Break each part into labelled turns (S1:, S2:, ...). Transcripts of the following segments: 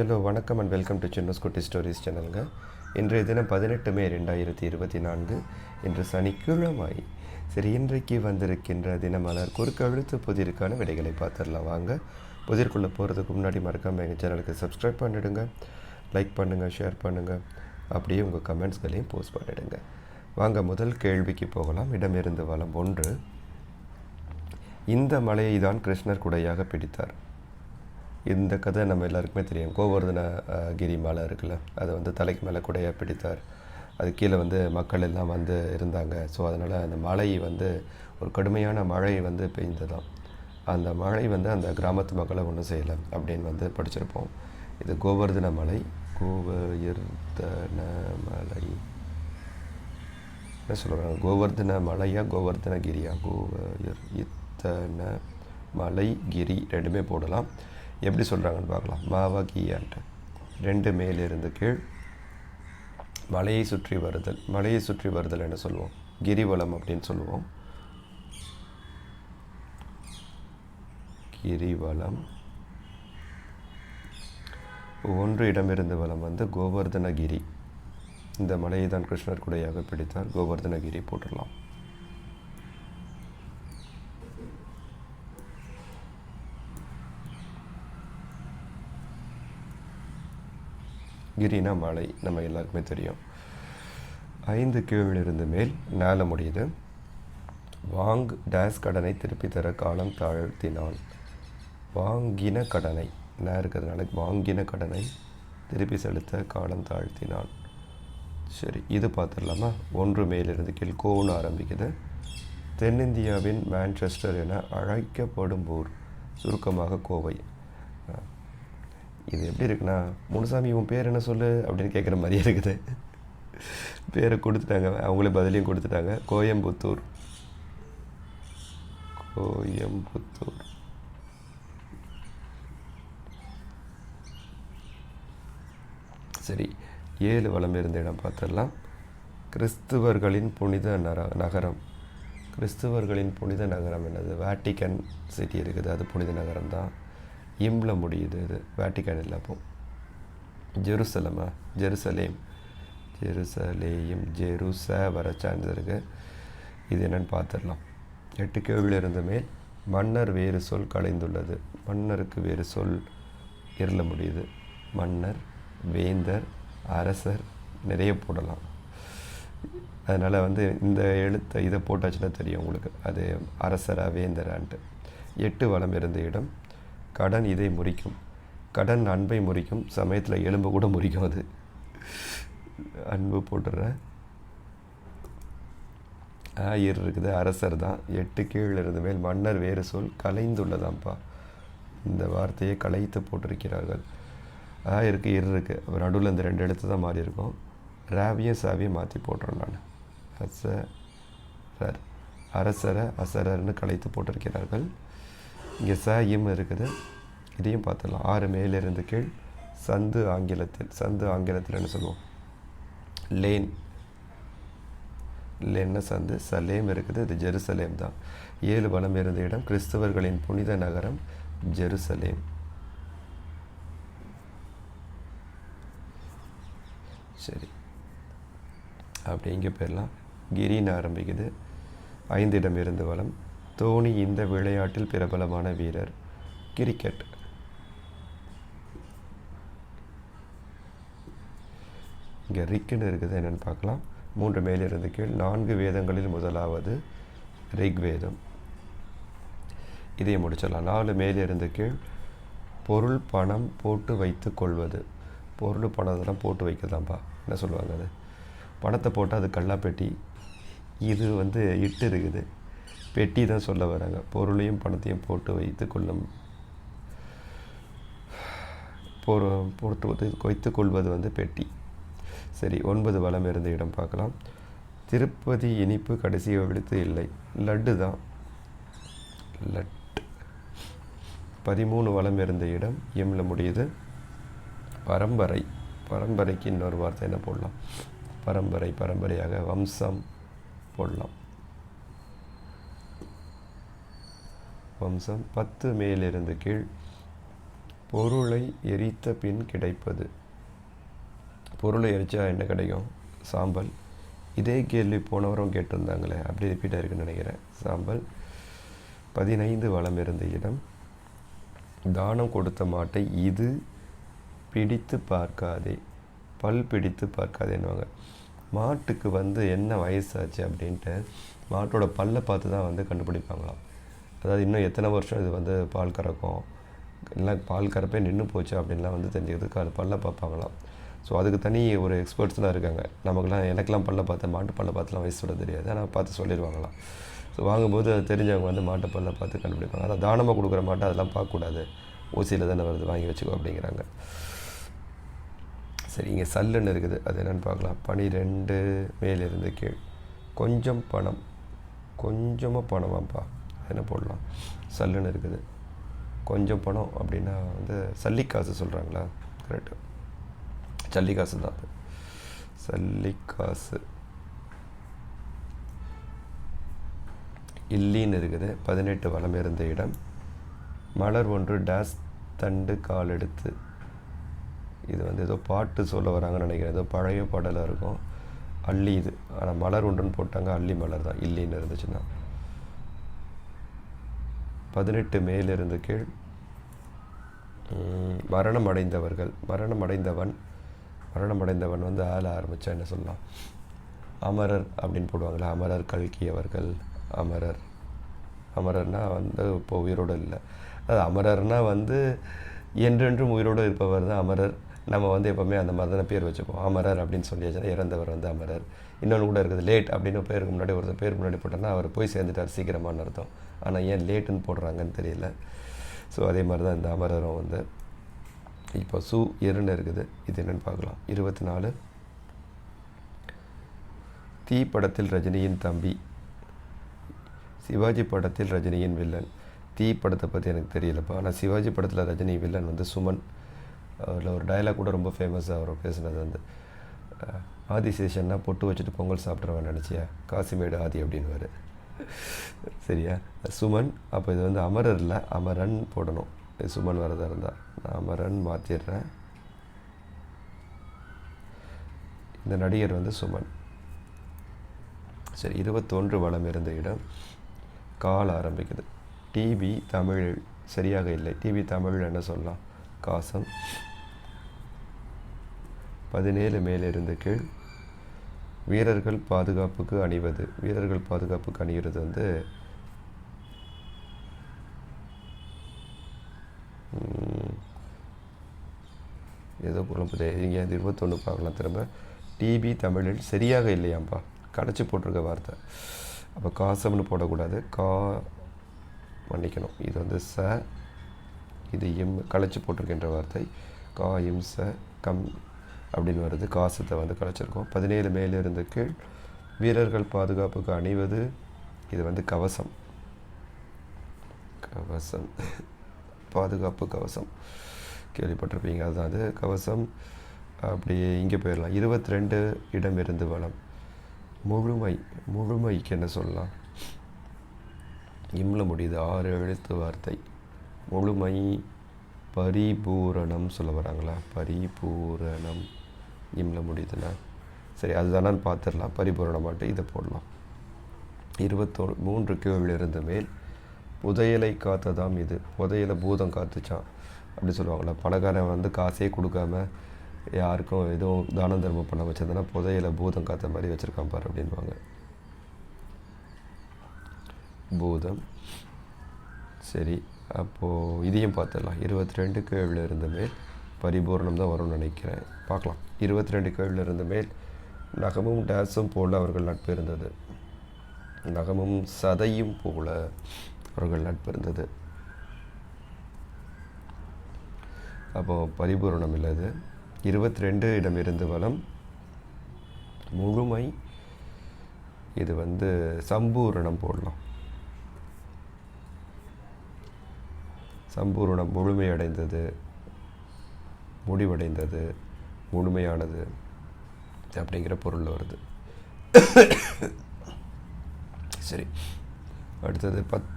S1: Hello வணக்கம் and welcome to சின்ன குட்டி ஸ்டோரிஸ் சேனலுங்க இன்றைய தினம் பதினெட்டு மே ரெண்டாயிரத்தி இருபத்தி நான்கு. இன்று சனிக்கிழமை. சரி இன்றைக்கு வந்திருக்கின்ற தினமலர் குறுக்கழுத்து புதிருக்கான விடைகளை பார்த்துடலாம். வாங்க புதிர்க்குள்ளே போகிறதுக்கு முன்னாடி மறக்காமல் எங்கள் சேனலுக்கு சப்ஸ்கிரைப் பண்ணிடுங்க. லைக் பண்ணுங்கள் ஷேர் பண்ணுங்கள் அப்படியே உங்கள் கமெண்ட்ஸ்களையும் போஸ்ட் பண்ணிடுங்க. வாங்க முதல் கேள்விக்கு போகலாம். இடமிருந்து வளம் ஒன்று. இந்த மலையை தான் கிருஷ்ணர் குடையாக பிடித்தார். இந்த கதை நம்ம எல்லாருக்குமே தெரியும். கோவர்தன கிரி மலை இருக்குல்ல அதை வந்து தலைக்கு மேலே குடையாக பிடித்தார். அது கீழே வந்து மக்கள் எல்லாம் வந்து இருந்தாங்க. ஸோ அதனால் அந்த மழை வந்து ஒரு கடுமையான மழை வந்து பெய்ந்ததாம். அந்த மழை வந்து அந்த கிராமத்து மக்களை ஒன்றும் செய்யலை அப்படின்னு வந்து படிச்சிருப்போம். இது கோவர்தன மலை கோவர்தன மலை. என்ன சொல்கிறாங்க கோவர்தன மலையா கோவர்தன கிரியா? கோவர் இத்தன மலை கிரி ரெண்டுமே போடலாம். எப்படி சொல்கிறாங்கன்னு பார்க்கலாம். மாவா கீயான்ட்டு ரெண்டு மேலிருந்து கீழ். மலையை சுற்றி வருதல். மலையை சுற்றி வருதல் என்ன சொல்லுவோம். கிரிவலம் அப்படின்னு சொல்லுவோம். கிரிவலம். ஒன்று இடமிருந்து வலம் வந்து கோவர்தனகிரி. இந்த மலையை தான் கிருஷ்ணர் குடையாக பிடித்தார். கோவர்தனகிரி போட்டுடலாம். கிரினா மலை நம்ம எல்லாருக்குமே தெரியும். ஐந்து கீழிருந்து மேல் நேல முடியுது. வாங் டேஸ் கடனை திருப்பி தர காலம் தாழ்த்தினான். வாங்கின கடனை நான் இருக்கிறதுனால வாங்கின கடனை திருப்பி செலுத்த காலம் தாழ்த்தினான். சரி இது பார்த்துடலாமா? ஒன்று மேலிருந்து கீழ் கோன்னு ஆரம்பிக்குது. தென்னிந்தியாவின் மான்செஸ்டர் என அழைக்கப்படும் ஊர் சுருக்கமாக கோவை. இது எப்படி இருக்குண்ணா முனுசாமி உன் பேர் என்ன சொல்லு? அப்படின்னு கேட்குற மாதிரியே இருக்குது. பேரை கொடுத்துட்டாங்க. அவங்களே பதிலையும் கொடுத்துட்டாங்க. கோயம்புத்தூர். கோயம்புத்தூர். சரி ஏழு வளம் இருந்த இடம் பார்த்துடலாம். கிறிஸ்துவர்களின் புனித நர நகரம். கிறிஸ்துவர்களின் புனித நகரம் என்னது? வேட்டிக்கன் சிட்டி இருக்குது. அது புனித நகரம் தான் இம்ல முடியுது இது. வேட்டிக்கன் இல்லை அப்போ. ஜெருசலமா? ஜெருசலேம். ஜெருசலேயும் ஜெருச வர சான்ஸ் இருக்கு. இது என்னென்னு பார்த்துடலாம் எட்டு கேள்வி இருந்த மேல் மன்னர் வேறு சொல் கலைந்துள்ளது. மன்னருக்கு வேறு சொல் இருள முடியுது. மன்னர் வேந்தர் அரசர் நிறைய போடலாம். அதனால் வந்து இந்த எழுத்தை இதை போட்டாச்சுன்னா தெரியும் உங்களுக்கு. அது அரசரா வேந்தரான்ட்டு. எட்டு வளம் இருந்த இடம் கடன் இதை முறிக்கும். கடன் அன்பை முறிக்கும். சமயத்தில் எலும்பு கூட முறிக்கும் அது. அன்பு போட்டுடுறேன் ஆயிர் இருக்குது அரசர் தான். எட்டு கீழ் இருந்து மேல் மன்னர் வேறு சொல் கலைந்துள்ளதாம்ப்பா. இந்த வார்த்தையை கலைத்து போட்டிருக்கிறார்கள். ஆ இருக்குது இரு இருக்குது அப்புறம் நடுவில் இந்த ரெண்டு எழுத்து தான் மாறி இருக்கும். ராவியும் சாவியும் மாற்றி போட்டுறேன் நான். அசரர் அரசரை அசரர்னு கலைத்து போட்டிருக்கிறார்கள். இங்கே ச இம் இருக்குது. இதையும் பார்த்துடலாம். ஆறு மேலிருந்து கீழ் சந்து ஆங்கிலத்தில் சந்து ஆங்கிலத்தில் என்ன சொல்லுவோம்? லேன். லேன்னா சந்து. சலேம் இருக்குது. இது ஜெருசலேம் தான். ஏழு வளம் இருந்த இடம் கிறிஸ்தவர்களின் புனித நகரம் ஜெருசலேம். சரி. அப்படி இங்கே போயிடலாம். கிரின்னு ஆரம்பிக்குது. ஐந்து இடம் இருந்து வளம் தோனி இந்த விளையாட்டில் பிரபலமான வீரர் கிரிக்கெட். இங்கே ரிக்குன்னு இருக்குது என்னென்னு பார்க்கலாம். மூன்று மேலிருந்து கீழ் நான்கு வேதங்களில் முதலாவது ரிக்வேதம். இதை முடிச்சிடலாம். நாலு மேலிருந்து கீழ் பொருள் பணம் போட்டு வைத்து கொள்வது. பொருள் பணத்தெல்லாம் போட்டு வைக்கலாம்ப்பா என்ன சொல்லுவாங்க அது? பணத்தை போட்டால் அது கல்லாப்பெட்டி. இது வந்து இட்டு இருக்குது. பெட்டி தான் சொல்ல வராங்க. பொருளையும் பணத்தையும் போட்டு வைத்து கொள்ளும். போட்டு வைத்து- கொள்வது வந்து பெட்டி. சரி ஒன்பது வளம் இருந்த இடம் பார்க்கலாம். திருப்பதி இனிப்பு கடைசி விழுத்து இல்லை. லட்டு தான். லட் பதிமூணு வளம் இருந்த இடம் எம்ல முடியுது? பரம்பரை. பரம்பரைக்கு இன்னொரு வார்த்தை என்ன போடலாம்? பரம்பரை பரம்பரையாக வம்சம் போடலாம். வம்சம் பத்து மேலிருந்து கீழ். பொருளை எரித்த பின் கிடைப்பது. பொருளை எரிச்சா என்ன கிடைக்கும்? சாம்பல். இதே கேள்வி போனவரும் கேட்டிருந்தாங்களே அப்படி ரிப்பீட் இருக்குன்னு நினைக்கிறேன். சாம்பல். பதினைந்து வளம் இருந்த இடம். தானம் கொடுத்த மாட்டை இது பிடித்து பார்க்காதே. பல் பிடித்து பார்க்காதேன்னுவாங்க. மாட்டுக்கு வந்து என்ன வயசாச்சு? அப்படின்ட்டு மாட்டோட பல்லை பார்த்து தான் வந்து கண்டுபிடிப்பாங்களாம். அதாவது இன்னும் எத்தனை வருஷம் இது வந்து பால் கறக்கும்? இல்லை பால் கறப்பே நின்று போச்சு அப்படின்லாம் வந்து தெரிஞ்சுக்கிறதுக்கு அது பல்ல பார்ப்பாங்களாம். ஸோ அதுக்கு தனி ஒரு எக்ஸ்பர்ட்ஸ்லாம் இருக்காங்க. நமக்குலாம் எனக்கெல்லாம் பல்ல பார்த்தேன் மாட்டு பல்ல பார்த்துலாம் வயசு சொல்ல தெரியாது. ஆனால் பார்த்து சொல்லிடுவாங்களாம் ஸோ வாங்கும்போது அது தெரிஞ்சவங்க வந்து மாட்டு பல்ல பார்த்து கண்டுபிடிப்பாங்க. அதான் தானமாக கொடுக்குற மாட்டை அதெல்லாம் பார்க்கக்கூடாது. ஊசியில் தானே வருது வாங்கி வச்சுக்கோ அப்படிங்கிறாங்க. சரி இங்கே சல்லுன்னு இருக்குது. அது என்னென்னு பார்க்கலாம். பனிரெண்டு மேலிருந்து கீழ். கொஞ்சம் பணம். கொஞ்சமாக பணமாப்பா. என்ன போடலாம்? சல்லுன்னு இருக்குது. கொஞ்சம் பணம் அப்படின்னா வந்து சல்லிக்காசு சொல்கிறாங்களா கரெக்டு சல்லிக்காசு தான் அது. சல்லிக்காசு. இல்லின்னு இருக்குது. பதினெட்டு வளம் இருந்த இடம். மலர் ஒன்று டேஸ் தண்டு கால் எடுத்து. இது வந்து ஏதோ பாட்டு சொல்ல வராங்கன்னு நினைக்கிறேன். ஏதோ பழைய பாடலாக இருக்கும். அள்ளி இது. ஆனால் மலர் ஒன்றுன்னு போட்டாங்க. அள்ளி மலர் தான். இல்லின்னு இருந்துச்சுன்னா. பதினெட்டு மேலிருந்து கீழ். மரணம் அடைந்தவர்கள் மரணம் அடைந்தவன் மரணம் அடைந்தவன் வந்து ஆள ஆரம்பித்தா என்ன சொல்லலாம்? அமரர் அப்படின்னு போடுவாங்களா அமரர் கல்கி அவர்கள் அமரர். அமரர்னா வந்து இப்போ உயிரோடு இல்லை. அது அமரர்னால் வந்து என்றென்றும் உயிரோடு இருப்பவர் தான் அமரர். நம்ம வந்து எப்போவுமே அந்த மாதிரி தானே பேர் வச்சுப்போம். அமரர் அப்படின்னு சொல்லியாச்சுன்னா இறந்தவர் வந்து அமரர். இன்னொன்று கூட இருக்குது லேட் அப்படின்னு பேருக்கு முன்னாடி ஒருத்தர் பேருக்கு முன்னாடி போட்டோன்னா அவர் போய் சேர்ந்துட்டார் சீக்கிரமான அர்த்தம். ஆனால் ஏன் லேட்டுன்னு போடுறாங்கன்னு தெரியல. ஸோ அதே மாதிரி தான் இந்த அமரரும் வந்து இப்போ சு இருன்னு இருக்குது. இது என்னென்னு பார்க்கலாம். இருபத்தி நாலு தீ படத்தில் ரஜினியின் தம்பி. சிவாஜி படத்தில் ரஜினியின் வில்லன். தீ படத்தை பற்றி எனக்கு தெரியலப்பா. ஆனால் சிவாஜி படத்தில் ரஜினி வில்லன் வந்து சுமன். அதில் ஒரு டயலாக் கூட ரொம்ப ஃபேமஸாக அவர் பேசுனது வந்து ஆதிசேஷன்னா பொட்டு வச்சுட்டு பொங்கல் சாப்பிட்றவன் நினச்சியா? காசிமேடு ஆதி அப்படின்னுவார். சரியா? சுமன் அப்போ இது வந்து அமரர் இல்லை அமரன் போடணும். இது சுமன் வரதாக இருந்தால் நான் அமரன் மாற்றிடுறேன் இந்த நடிகர் வந்து சுமன். சரி இருபத்தொன்று வளம் இருந்த இடம் கால் ஆரம்பிக்குது. டிபி தமிழ் சரியாக இல்லை. டிபி தமிழ் என்ன சொல்லலாம்? காசம். பதினேழு மேலிருந்து கீழ் வீரர்கள் பாதுகாப்புக்கு அணிவது. வீரர்கள் பாதுகாப்புக்கு அணிகிறது வந்து ஏதோ குழம்புதே இங்கே அந்த இருபத்தொன்று பார்க்கலாம் திரும்ப. டிபி தமிழில் சரியாக இல்லையாம்பா? கடைச்சி போட்டிருக்க வார்த்தை. அப்போ காசம்னு போடக்கூடாது. கா மன்னிக்கணும். இது வந்து ச இது எம் களைச்சி போட்டிருக்கின்ற வார்த்தை. கா இம் ச கம் அப்படின்னு வருது. காசத்தை வந்து கலைச்சிருக்கோம். பதினேழு மேலிருந்து கீழ் வீரர்கள் பாதுகாப்புக்கு அணிவது இது வந்து கவசம். கவசம். பாதுகாப்பு கவசம். கேள்விப்பட்டிருப்பீங்க. அதுதான் அது. கவசம். அப்படியே இங்கே போயிடலாம். இருபத்தி ரெண்டு இடம் இருந்து வளம். முழுமை முழுமைக்கு என்ன சொல்லலாம்? இம்ல முடியுது. ஆறு எழுத்து வார்த்தை. முழுமை பரிபூரணம் சொல்ல வராங்களா? பரிபூரணம். இம்ல முடியுதுண்ணா சரி அதுதானான்னு பார்த்துடலாம். பரிபூரணமாட்டு இதை போடலாம். இருபத்தோ மூன்று கிலோவில் இருந்து மேல். புதையலை காத்ததாம் இது. புதையலை பூதம் காத்துச்சான் அப்படி சொல்லுவாங்கள்ல பணக்காரன் வந்து காசே கொடுக்காம யாருக்கும் எதுவும் தான தர்மம் பண்ண வச்சதுன்னா புதையலை பூதம் காத்த மாதிரி வச்சுருக்கான் பாரு அப்படின்வாங்க பூதம். சரி அப்போது இதையும் பார்த்துடலாம். இருபத்தி ரெண்டு கேள்வியில் இருந்தமே பரிபூரணம் தான் வரும்னு நினைக்கிறேன். பார்க்கலாம். இருபத்தி ரெண்டு கோவில் இருந்த மேல் நகமும் டேஸும் போல அவர்கள் நட்பு இருந்தது. நகமும் சதையும் போல அவர்கள் நட்பு இருந்தது. அப்போது பரிபூரணம் இல்லது. இருபத்தி ரெண்டு இடம் இருந்து வளம் முழுமை இது வந்து சம்பூரணம் போடலாம். சம்பூரணம் முழுமையடைந்தது முடிவடைந்தது முழுமையானது அப்படிங்கிற பொருள் வருது. சரி. அடுத்தது பத்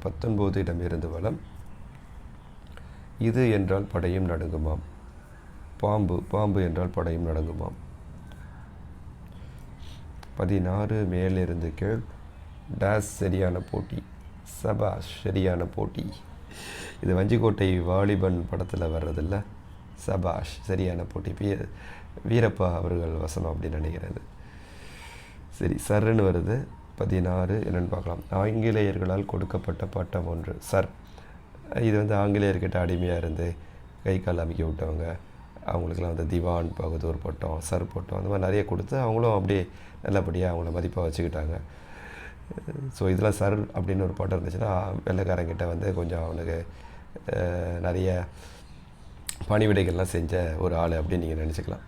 S1: பத்தொன்பது இடம் இருந்து வளம் இது என்றால் படையும் நடுங்குமாம். பாம்பு பாம்பு என்றால் படையும் நடுங்குமாம். பதினாறு மேலிருந்து கீழ். டேஸ் சரியான போட்டி. சபாஷ் சரியான போட்டி. இது வஞ்சிக்கோட்டை வாலிபன் படத்தில் வர்றதில்ல. சபாஷ் சரியான போட்டி. பி வீரப்பா அவர்கள் வசனம் அப்படின்னு நினைக்கிறது. சரி சர்ன்னு வருது. பதினாறு என்னென்னு பார்க்கலாம். ஆங்கிலேயர்களால் கொடுக்கப்பட்ட பட்டம் ஒன்று. சர். இது வந்து ஆங்கிலேயர்கிட்ட அடிமையாக இருந்து கை கால் அமைக்க விட்டவங்க. அவங்களுக்குலாம் வந்து திவான் பகதூர் பட்டம் சர் பட்டம் அந்த மாதிரி நிறைய கொடுத்து அவங்களும் அப்படியே நல்லபடியாக அவங்கள மதிப்பாக வச்சுக்கிட்டாங்க. ஸோ இதெல்லாம் சர் அப்படின்னு ஒரு பட்டம் இருந்துச்சுன்னா வெள்ளைக்காரங்கிட்ட வந்து கொஞ்சம் அவனுக்கு நிறைய பணிவிடைகள்லாம் செஞ்ச ஒரு ஆள் அப்படின்னு நீங்கள் நினச்சிக்கலாம்.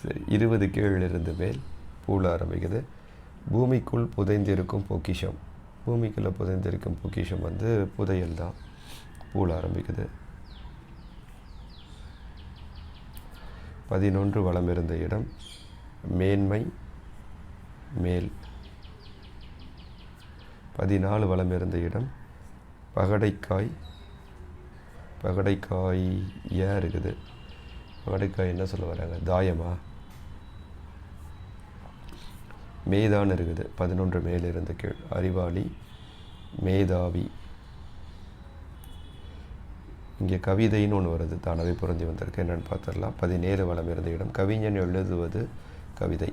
S1: சரி இருபது கீழ் இருந்து மேல் பூல ஆரம்பிக்குது. பூமிக்குள் புதைந்திருக்கும் பொக்கிஷம். பூமிக்குள்ளே புதைந்திருக்கும் பொக்கிஷம் வந்து புதையல் தான். பூல ஆரம்பிக்குது. பதினொன்று வளம் இருந்த இடம் மேன்மை மேல். பதினாலு வளம் இருந்த இடம் பகடைக்காய் பகடைக்காய் ஏன் இருக்குது? பகடைக்காய் என்ன சொல்ல வராங்க? தாயமா? மேதான் இருக்குது. பதினொன்று மேல் இருந்த கீழ். அறிவாளி மேதாவி. இங்கே கவிதைன்னு ஒன்று வருது. தானவே பொருந்தி வந்திருக்கு. என்னென்னு பார்த்துடலாம். பதினேழு வளம் இருந்த இடம். கவிஞன் எழுதுவது கவிதை.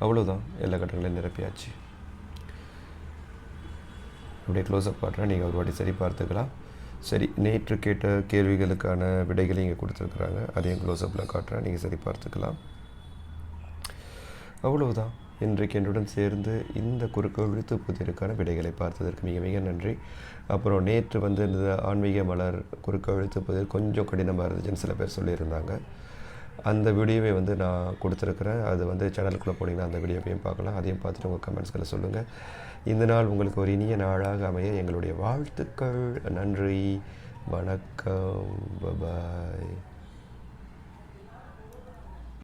S1: அவ்வளோதான் எல்லா கட்டங்களையும் நிரப்பியாச்சு. அப்படியே க்ளோஸ்அப் காட்டுறேன். நீங்கள் ஒரு வாட்டி சரி பார்த்துக்கலாம். சரி நேற்று கேட்ட கேள்விகளுக்கான விடைகளை இங்கே கொடுத்துருக்குறாங்க. அதையும் க்ளோஸ்அப்பில் காட்டுறேன். நீங்கள் சரி பார்த்துக்கலாம். அவ்வளவுதான். இன்றைக்கு என்னுடன் சேர்ந்து இந்த குறுக்கு விழுத்து புதிருக்கான விடைகளை பார்த்ததற்கு மிக மிக நன்றி. அப்புறம் நேற்று வந்து இந்த ஆன்மீக மலர் குறுக்கு எழுத்து புதிர் கொஞ்சம் கடினமாக இருந்துச்சுன்னு சில பேர் சொல்லியிருந்தாங்க. அந்த வீடியோவை வந்து நான் கொடுத்துருக்குறேன். அது வந்து சேனலுக்குள்ளே போனீங்கன்னா அந்த வீடியோவையும் பார்க்கலாம். அதையும் பார்த்துட்டு உங்கள் கமெண்ட்ஸ்களை சொல்லுங்கள் இந்த நாள் உங்களுக்கு ஒரு இனிய நாளாக அமைய எங்களுடைய வாழ்த்துக்கள். நன்றி. வணக்கம். பபாய்